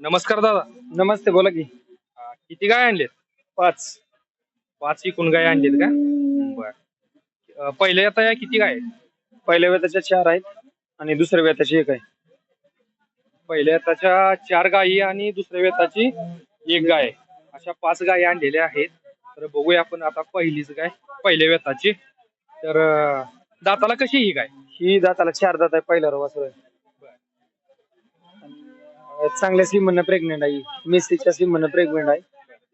नमस्कार दादा. नमस्ते बोला की. अं, किती गाय आणलेत? पाच. पाच एकूण गाय आणलेत का? बर. अं, पहिल्या आता या किती गाय आहेत? पहिल्या वेताच्या चार आहेत आणि दुसऱ्या वेताची एक आहे. पहिल्या येताच्या चार गायी आणि दुसऱ्या वेताची एक गाय अशा पाच गायी आणलेल्या आहेत. तर बघूया आपण आता पहिलीच गाय पहिल्या वेताची. तर अं, दाताला कशी ही गाय? ही दाताला चार दात आहे पहिला वासर आहे. चांगल्या सिमन प्रेग्नेंट आहे. मेसीच्या सिमन प्रेग्नेंट आहे.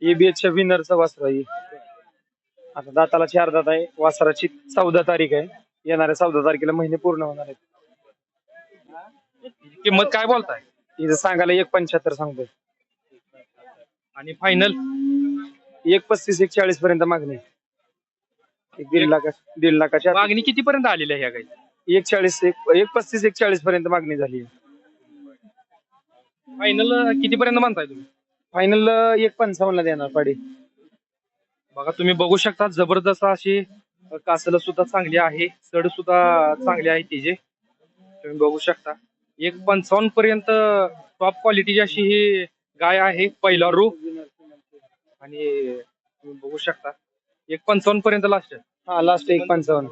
एबीएचच्या विनरचा वासर आहे. आता दाताला चार दात आहे. वासराची चौदा तारीख आहे. येणाऱ्या चौदा तारखेला महिने पूर्ण होणार आहेत. किंमत काय बोलताय? हिचं सांगायला एक पंच्याहत्तर सांगतोय. आणि फायनल एक पस्तीस एक चाळीस पर्यंत मागणी आहे. एक दीड लाख दीड लाखाच्या. मागणी किती पर्यंत आलेली आहे ह्या गाई एक चाळीस एक एक पस्तीस एक चाळीस पर्यंत मागणी झाली आहे. फायनल किती पर्यंत म्हणताय तुम्ही? फायनल एक पंचावन्नला देणार पाडी. बघा तुम्ही बघू शकता जबरदस्त अशी कासल सुद्धा चांगली आहे. सड सुद्धा चांगली आहे तिचे. तुम्ही बघू शकता. एक पंचावन्न पर्यंत टॉप क्वालिटीची अशी ही गाय आहे पहिला रो. आणि तुम्ही बघू शकता एक पंचावन्न पर्यंत लास्ट हा लास्ट एक पंचावन्न.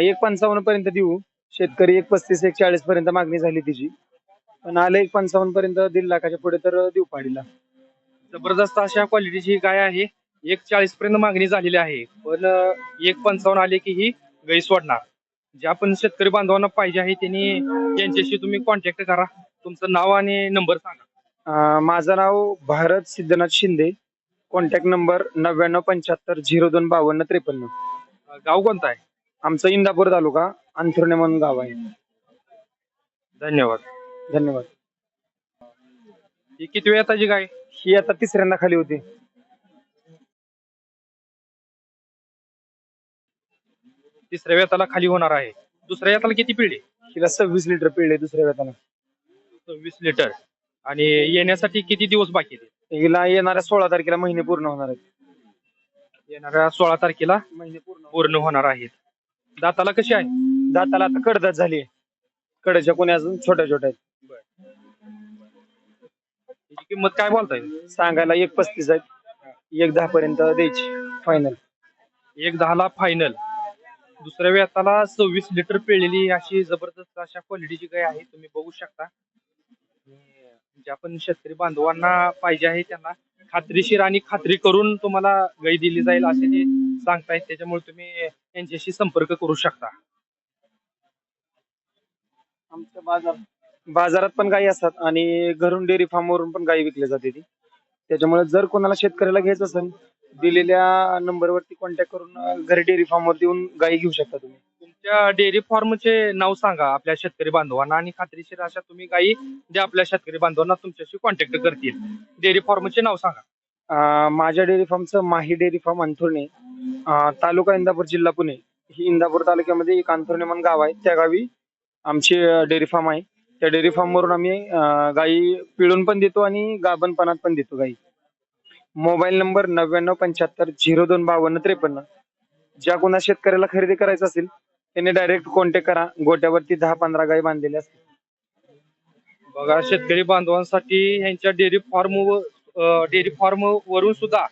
एक पंचावन्न पर्यंत देऊ. शेतकरी एक पस्तीस एक चाळीस पर्यंत मागणी झाली तिची. पण आलं एक पंचावन्न पर्यंत दीड लाखाच्या पुढे तर देऊ पाडीला. जबरदस्त अशा क्वालिटीची गाय आहे. एक चाळीस पर्यंत मागणी झालेली आहे. पण एक पंचावन्न आले की ही गाई सोडणार. ज्या पण शेतकरी बांधवांना पाहिजे आहे त्यांनी यांच्याशी तुम्ही कॉन्टॅक्ट करा. तुमचं नाव आणि नंबर सांगा. अं, माझं नाव भारत सिद्धनाथ शिंदे. कॉन्टॅक्ट नंबर नव्याण्णव पंच्याहत्तर झिरो दोन बावन्न त्रेपन्न. अं, गाव कोणतं आहे? आमचं इंदापूर तालुका अंथुर्णे म्हणून गाव आहे. धन्यवाद. धन्यवाद. ही किती वेळ येताची गाय ही आता तिसऱ्यांदा खाली होती. तिसऱ्या वेताला खाली होणार आहे. दुसऱ्या वेताला किती पिढी? हिला सव्वीस लिटर पिळले दुसऱ्या वेताला. वीस लिटर. आणि येण्यासाठी किती दिवस बाकी आहेत? हिला येणाऱ्या सोळा तारखेला महिने पूर्ण होणार आहेत. येणाऱ्या सोळा तारखेला महिने पूर्ण पूर्ण होणार आहेत. दाताला कशी आहे? दाताला आता कडदात झाली कडच्या कोणी अजून छोट्या छोट्या आहेत. किंमत काय बोलताय? सांगायला एक पस्तीस आहेत. एक दहा पर्यंत द्यायची फायनल एक दहाला फायनल दुसऱ्या वेताला सव्वीस लिटर पिळलेली अशी जबरदस्त अशा क्वालिटीची गाय आहे तुम्ही बघू शकता. ज्या पण शेतकरी बांधवांना पाहिजे आहे त्यांना खात्रीशीर आणि खात्री करून तुम्हाला गाय दिली जाईल असे जे सांगतायत त्याच्यामुळे तुम्ही यांच्याशी संपर्क करू शकता. आमच्या बाजार बाजारात पण गायी असतात आणि घरून डेअरी फार्मवरून पण गायी विकल्या जाते ती. त्याच्यामुळे जर कोणाला शेतकऱ्याला घ्यायचं असेल दिलेल्या नंबरवरती कॉन्टॅक्ट करून घरी डेअरी फार्मवरती येऊन गायी घेऊ शकता तुम्ही. तुमच्या डेअरी फार्मचे नाव सांगा आपल्या शेतकरी बांधवांना आणि खात्रीशीर अशा तुम्ही गायी ज्या आपल्या शेतकरी बांधवांना तुमच्याशी कॉन्टॅक्ट करतील. डेअरी फार्मचे नाव सांगा. अं, माझ्या डेअरी फार्मचं माही डेअरी फार्म अंथुर्णे अं, तालुका इंदापूर जिल्हा पुणे. ही इंदापूर तालुक्यामध्ये एक अंथुर्णे म्हणून गाव आहे. त्या गावी आमची डेअरी फार्म आहे. त्या डेअरी फार्म वरून आम्ही अं, पिळून पण देतो आणि गाभणपणात पण देतो गाई. मोबाईल नंबर नव्याण्णव पंच्याहत्तर झिरो दोन बावन्न त्रेपन्न. ज्या कोणा शेतकऱ्याला खरेदी करायचं असेल त्यांनी डायरेक्ट कॉन्टॅक्ट करा. गोट्यावरती दहा पंधरा गाई बांधलेल्या असतात बघा शेतकरी बांधवांसाठी यांच्या डेअरी फार्म डेअरी फार्म वरून सुद्धा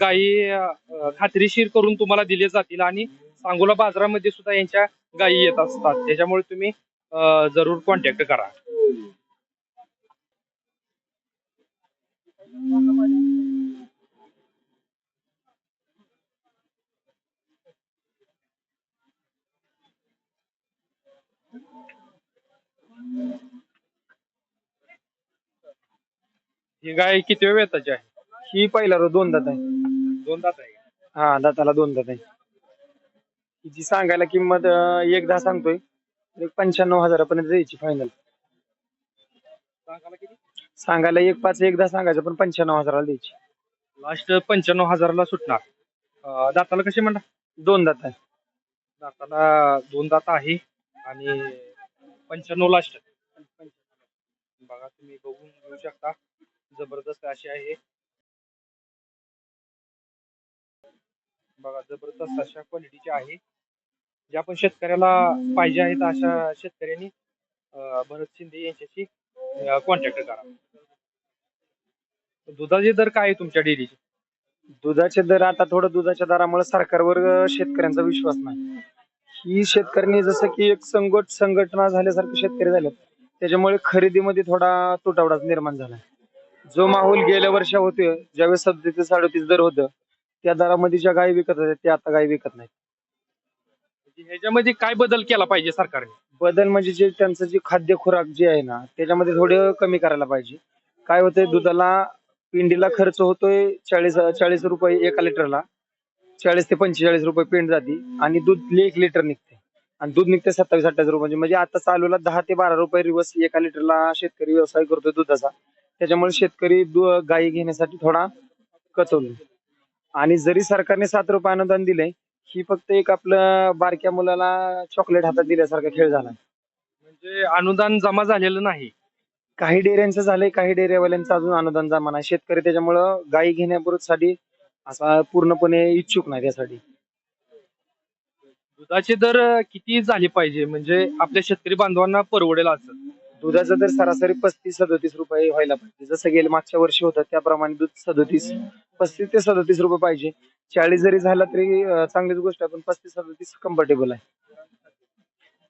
गाई गायी खात्रीशीर करून तुम्हाला दिले जातील आणि सांगोला बाजारामध्ये सुद्धा यांच्या गायी येत असतात. त्याच्यामुळे तुम्ही जरूर कॉन्टॅक्ट करा. ही गाय किती वेळ येताची आहे? ही पहिला रो दोन दात आहे. दोन दात आहे. हा दाताला दोन दात आहे. हिची सांगायला किंमत अं, एक दहा सांगतोय. एक पंच्याण्णव हजारापर्यंत द्यायची फायनल सांगायला किती सांगायला एक पाच एक दहा सांगायचं पण पंच्याण्णव हजाराला द्यायची. लास्ट पंच्याण्णव हजाराला सुटणार. अं, दाताला कशी म्हणा दोन दात आहे. दाताला दोन दात आहे आणि पंच्याण्णव लास्ट बघा तुम्ही बघून घेऊ शकता. जबरदस्त अशी आहे. बघा जबरदस्त अशा क्वालिटीची आहे. ज्या पण शेतकऱ्याला पाहिजे आहेत अशा शेतकऱ्यांनी अं, भरत शिंदे यांच्याशी कॉन्टॅक्ट करा. दुधाचे दर काय आहे तुमच्या डेअरीचे? दुधाचे दर आता थोडं दुधाच्या दरामुळे सरकारवर अं, शेतकऱ्यांचा विश्वास नाही. ही शेतकऱ्यांनी जसं की एक संगट संघटना झाल्यासारखे शेतकरी झाले त्याच्यामुळे खरेदीमध्ये थोडा तुटवडा निर्माण झाला जो माहोल गेल्या वर्षा होते ज्यावेळेस सदतीस साडेतीस दर होतं त्या दरामध्ये ज्या गायी विकत होत्या त्या आता गायी विकत नाहीत. ह्याच्यामध्ये काय बदल केला पाहिजे सरकारने? बदल म्हणजे जे त्यांचं जे खाद्य खुराक जे आहे ना त्याच्यामध्ये थोडं कमी करायला पाहिजे. काय होतंय दुधाला पिंडीला खर्च होतोय चाळीस चाळीस रुपये एका लिटरला. चाळीस ते पंचेचाळीस रुपये पिंड जाती आणि दूध एक लिटर निघते आणि दूध निघते सत्तावीस अठ्ठावीस रुपये. म्हणजे, म्हणजे आता चालूला दहा ते बारा रुपये रिवर्स एका लिटरला शेतकरी व्यवसाय करतोय दुधाचा. त्याच्यामुळे शेतकरी गाई घेण्यासाठी थोडा कचवलो आणि जरी सरकारने सात रुपये अनुदान दिलंय ही फक्त एक आपलं बारक्या मुलाला चॉकलेट हातात दिल्यासारखा खेळ झाला. म्हणजे अनुदान जमा झालेलं नाही. काही डेऱ्यांचं झालंय काही डेऱ्यावाल्यांचं अजून अनुदान जमा नाही. शेतकरी त्याच्यामुळं गायी घेण्यासाठी असा पूर्णपणे इच्छुक नाही त्यासाठी. दुधाचे दर किती झाले पाहिजे? म्हणजे आपल्या शेतकरी बांधवांना परवडेल असं. दुधाचं तर सरासरी पस्तीस सदोतीस रुपये व्हायला पाहिजे. जसं गेले मागच्या वर्षी होतं त्याप्रमाणे दूध सदोतीस पस्तीस ते सदोतीस रुपये पाहिजे. चाळीस जरी झाला तरी चांगलीच गोष्ट आहे पण पस्तीस सदोतीस कम्फर्टेबल आहे.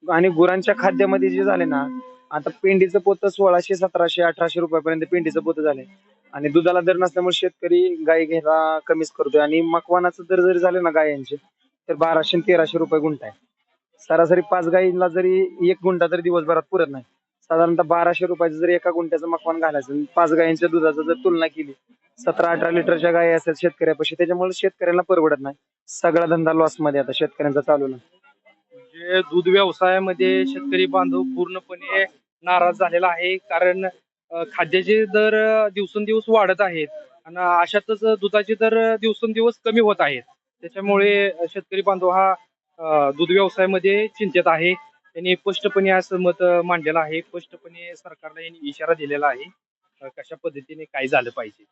आणि गुरांच्या खाद्यामध्ये जे झाले ना आता पेंडीचं पोतं सोळाशे सतराशे अठराशे रुपयापर्यंत पेंडीचं पोतं झाले. आणि दुधाला दर नसल्यामुळे शेतकरी गाय घ्यायला कमीच करतोय. आणि मकवानाचं दर जरी झाले ना गायांचे तर बाराशे तेराशे रुपये गुंठा आहे. सरासरी पाच गायींना जरी एक गुंठा तरी दिवसभरात पुरत नाही. साधारणतः बाराशे रुपयाचं जर एका गुंठ्याचं मकवान घालायचं पाच गायींच्या दुधाचं जर तुलना केली सतरा अठरा लिटरच्या गायी असेल शेतकऱ्यापाशी त्याच्यामुळे शेतकऱ्यांना परवडत नाही. सगळा धंदा लॉसमध्ये आता शेतकऱ्यांचा चालू नाही म्हणजे दूध व्यवसायामध्ये शेतकरी बांधव पूर्णपणे नाराज झालेला आहे कारण अं, खाद्याचे दर दिवसेंदिवस वाढत आहेत आणि अशातच दुधाचे दर दिवसेंदिवस कमी होत आहेत. त्याच्यामुळे शेतकरी बांधव हा अं, दूध व्यवसायामध्ये चिंतेत आहे. त्यांनी स्पष्टपणे असं मत मांडलेलं आहे. स्पष्टपणे सरकारला यांनी इशारा दिलेला आहे. कशा पद्धतीने काय झालं पाहिजे?